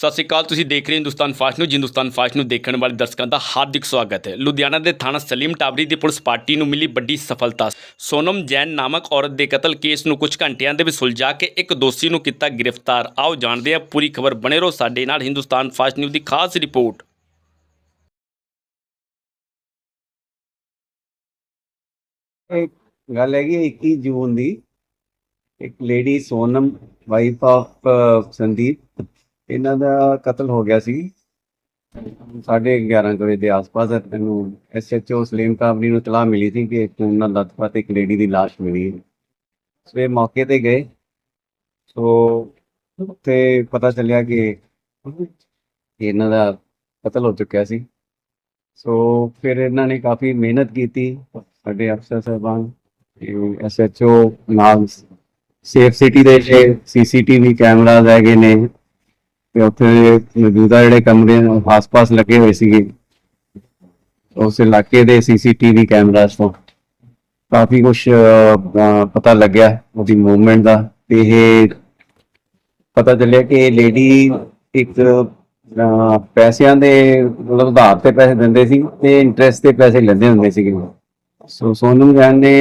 ਸਤਿ ਸ਼੍ਰੀ ਅਕਾਲ, ਤੁਸੀਂ ਦੇਖ ਰਹੇ ਹੋ ਹਿੰਦੁਸਤਾਨ ਫਾਸਟ ਨੂੰ ਹਿੰਦੁਸਤਾਨ ਫਾਸਟ ਨੂੰ ਦੇਖਣ ਵਾਲੇ ਦਰਸ਼ਕਾਂ ਦਾ ਹਾਰਦਿਕ ਸਵਾਗਤ ਹੈ। ਲੁਧਿਆਣਾ ਦੇ ਥਾਣਾ ਸਲੀਮ ਟਾਬਰੀ ਦੀ ਪੁਲਿਸ ਪਾਰਟੀ ਨੂੰ ਮਿਲੀ ਵੱਡੀ ਸਫਲਤਾ। ਸੋਨਮ ਜੈਨ ਨਾਮਕ ਔਰਤ ਦੇ ਕਤਲ ਕੇਸ ਨੂੰ ਕੁਝ ਘੰਟਿਆਂ ਦੇ ਵਿੱਚ ਸੁਲਝਾ ਕੇ ਇੱਕ ਦੋਸ਼ੀ ਨੂੰ ਕੀਤਾ ਗ੍ਰਿਫਤਾਰ। ਆਓ ਜਾਣਦੇ ਹਾਂ, ਪੂਰੀ ਖਬਰ ਬਣੇ ਰਹੋ ਸਾਡੇ ਨਾਲ ਹਿੰਦੁਸਤਾਨ ਫਾਸਟ ਨਿਊਜ਼ ਦੀ ਖਾਸ ਰਿਪੋਰਟ। ਗੱਲ ਹੈਗੀ ਹੈ 21 ਜੂਨ ਦੀ। ਇੱਕ lady Sonam wife of Sandeep. ਇਹਨਾਂ ਦਾ ਕਤਲ ਹੋ ਗਿਆ ਸੀ। ਸਾਢੇ 11 ਕੁ ਵਜੇ ਦੇ ਆਸ-ਪਾਸ ਮੈਨੂੰ ਐਸਐਚਓ ਸਲੀਮ ਕਾਬਰੀ ਨੂੰ ਤਲਾਹ ਮਿਲੀ ਸੀ ਕਿ ਇੱਕ ਉਹਨਾਂ ਲਤਪਤ, ਇੱਕ ਲੇਡੀ ਦੀ ਲਾਸ਼ ਮਿਲੀ ਹੈ। ਸੋ ਇਹ ਮੌਕੇ ਤੇ ਗਏ। ਸੋ ਤੇ ਪਤਾ ਚੱਲਿਆ ਕਿ ਇਹਨਾਂ ਦਾ ਕਤਲ ਹੋ ਚੁੱਕਿਆ ਸੀ। ਸੋ ਫਿਰ ਇਹਨਾਂ ਨੇ ਕਾਫੀ ਮਿਹਨਤ ਕੀਤੀ ਸਾਡੇ ਅਫਸਰ ਸਾਹਿਬਾਨ ਐਸਐਚਓ ਨਾਲ ਸੇਫ ਸਿਟੀ ਦੇ ਸੀਸੀਟੀਵੀ ਕੈਮਰਾਜ਼ ਹੈਗੇ ਨੇ। ਤੇ ਉੱਥੇ ਮੌਜੂਦਾ ਜਿਹੜੇ ਕਮਰੇ ਆਸ-ਪਾਸ ਲੱਗੇ ਹੋਏ ਸੀਗੇ। ਉਸ ਇਲਾਕੇ ਦੇ ਸੀਸੀਟੀਵੀ ਕੈਮਰਾਜ਼ ਤੋਂ। ਕਾਫੀ ਕੁਝ ਪਤਾ ਲੱਗਿਆ ਉਹਦੀ ਮੂਵਮੈਂਟ ਦਾ। ਤੇ ਇਹ ਪਤਾ ਚੱਲਿਆ ਕਿ ਲੇਡੀ ਇੱਕ ਪੈਸਿਆਂ ਦੇ ਮਤਲਬ ਉਧਾਰ ਤੇ ਪੈਸੇ ਦਿੰਦੇ ਸੀ ਤੇ ਇੰਟਰਸਟ ਤੇ ਪੈਸੇ ਲੈਂਦੇ ਹੁੰਦੇ ਸੀਗੇ। ਸੋ ਸੋਨਮ ਜੈਨ ਨੇ